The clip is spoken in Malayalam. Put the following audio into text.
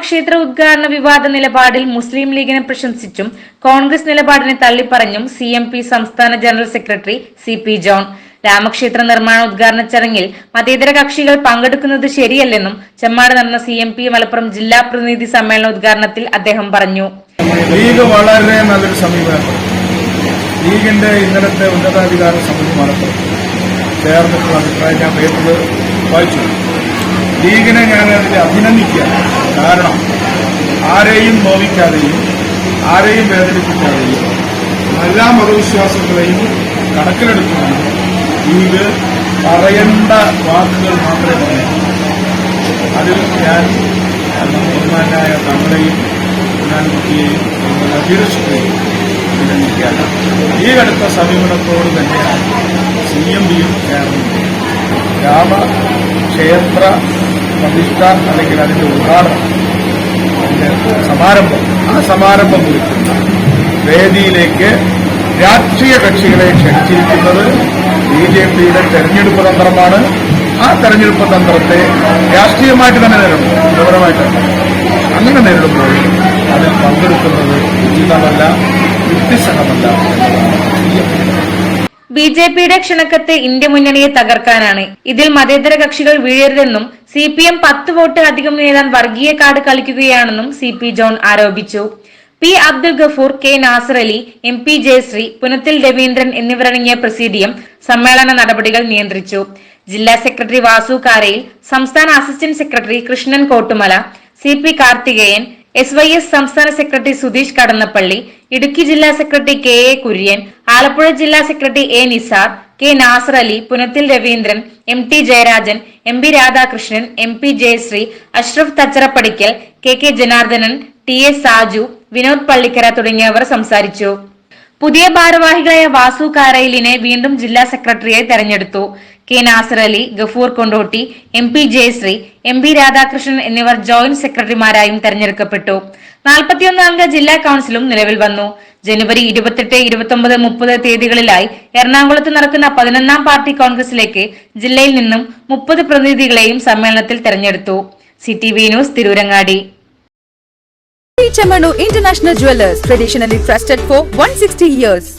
രാമക്ഷേത്ര ഉദ്ഘാടന വിവാദ നിലപാടിൽ മുസ്ലിം ലീഗിനെ പ്രശംസിച്ചും കോൺഗ്രസ് നിലപാടിനെ തള്ളിപ്പറഞ്ഞും സി എം പി സംസ്ഥാന general secretary C P John. രാമക്ഷേത്ര നിർമ്മാണ ഉദ്ഘാടന ചടങ്ങിൽ മതേതര കക്ഷികൾ പങ്കെടുക്കുന്നത് ശരിയല്ലെന്നും ചെമ്മാട് നടന്ന സി എം പി മലപ്പുറം ജില്ലാ പ്രതിനിധി സമ്മേളന ഉദ്ഘാടനത്തിൽ അദ്ദേഹം പറഞ്ഞു. ലീഗ് വളരെ നല്ലൊരു സമീപനം ലീഗിന്റെ ഇന്നലത്തെ ഉന്നതാധികാര സമിതി മലപ്പുറം ചേർന്നിട്ടുള്ള അഭിപ്രായം ഞാൻ പേപ്പറിൽ വായിച്ചു. ലീഗിനെ ഞാൻ അതിൽ അഭിനന്ദിക്കുകയാണ്. കാരണം ആരെയും നോവിക്കാതെയും ആരെയും വേദനിപ്പിക്കാതെയും എല്ലാ മതവിശ്വാസങ്ങളെയും കണക്കിലെടുക്കുകയാണ് ലീഗ് പറയേണ്ട വാക്കുകൾ മാത്രമേ പറയൂ അതിൽ ഞാൻ ബഹുമാനായ തങ്ങളെയും നമ്മൾ അഭിരക്ഷിക്കുകയും അഭിനന്ദിക്കുകയാണ്. ഈ അടുത്ത സമീപനത്തോട് തന്നെയാണ് സി എം ബിയും ചേർന്നത്. രാമക്ഷേത്ര പ്രതിഷ്ഠ അല്ലെങ്കിൽ അതിന്റെ ഉദ്ഘാടനം അതിന്റെ സമാരംഭം ആ സമാരംഭം കുറിക്കുന്ന വേദിയിലേക്ക് രാഷ്ട്രീയ കക്ഷികളെ ക്ഷണിച്ചിരിക്കുന്നത് ബി ജെ പിയുടെ തെരഞ്ഞെടുപ്പ് തന്ത്രമാണ്. ആ തെരഞ്ഞെടുപ്പ് തന്ത്രത്തെ രാഷ്ട്രീയമായിട്ട് തന്നെ നേരിടും ഗൗരവമായിട്ട് അങ്ങനെ നേരിടുമ്പോൾ അതിൽ പങ്കെടുക്കുന്നത് ഉചിതമല്ല യുക്തിസഹമല്ല ബി ജെ പിയുടെ ക്ഷണക്കത്ത് ഇന്ത്യ മുന്നണിയെ തകർക്കാനാണ്. ഇതിൽ മതേതര കക്ഷികൾ വീഴരുതെന്നും സി പി എം പത്ത് വോട്ട് അധികം നേടാൻ വർഗീയ കാർഡ് കളിക്കുകയാണെന്നും സി പി ജോൺ ആരോപിച്ചു. P Abdul Gafoor K Nasar Ali M P Jayasree Punathil Raveendran എന്നിവരടങ്ങിയ പ്രസിഡിയം സമ്മേളന നടപടികൾ നിയന്ത്രിച്ചു. ജില്ലാ സെക്രട്ടറി വാസു കാരയിൽ സംസ്ഥാന assistant secretary Krishnan Kottumala C P Karthikeyan S Y S സംസ്ഥാന സെക്രട്ടറി സുധീഷ് കടന്നപ്പള്ളി ഇടുക്കി ജില്ലാ secretary K A Kurian Alappuzha ജില്ലാ secretary A Nisar K Nasar Ali Punathil Raveendran M T Jayarajan M P Radhakrishnan M P Jayasree Ashraf Thacharappadikkal K K Janardhanan T S Saju Vinod Pallikkara തുടങ്ങിയവർ സംസാരിച്ചു. പുതിയ ഭാരവാഹികളായ വാസു കാരയിലിനെ വീണ്ടും ജില്ലാ സെക്രട്ടറിയായി തെരഞ്ഞെടുത്തു. K Nasar Ali Gafoor Kondotty M P Jayasree M P Radhakrishnan എന്നിവർ ജോയിന്റ് സെക്രട്ടറിമാരായും തെരഞ്ഞെടുക്കപ്പെട്ടു. നാൽപ്പത്തിയൊന്ന് അംഗ ജില്ലാ കൌൺസിലും നിലവിൽ വന്നു. ജനുവരി ഇരുപത്തെട്ട് ഇരുപത്തൊമ്പത് മുപ്പത് തീയതികളിലായി എറണാകുളത്ത് നടക്കുന്ന പതിനൊന്നാം പാർട്ടി കോൺഗ്രസിലേക്ക് ജില്ലയിൽ നിന്നും മുപ്പത് പ്രതിനിധികളെയും സമ്മേളനത്തിൽ തെരഞ്ഞെടുത്തു. C T V news Tirurangadi. Chamanu International Jewelers, traditionally trusted for 160 years.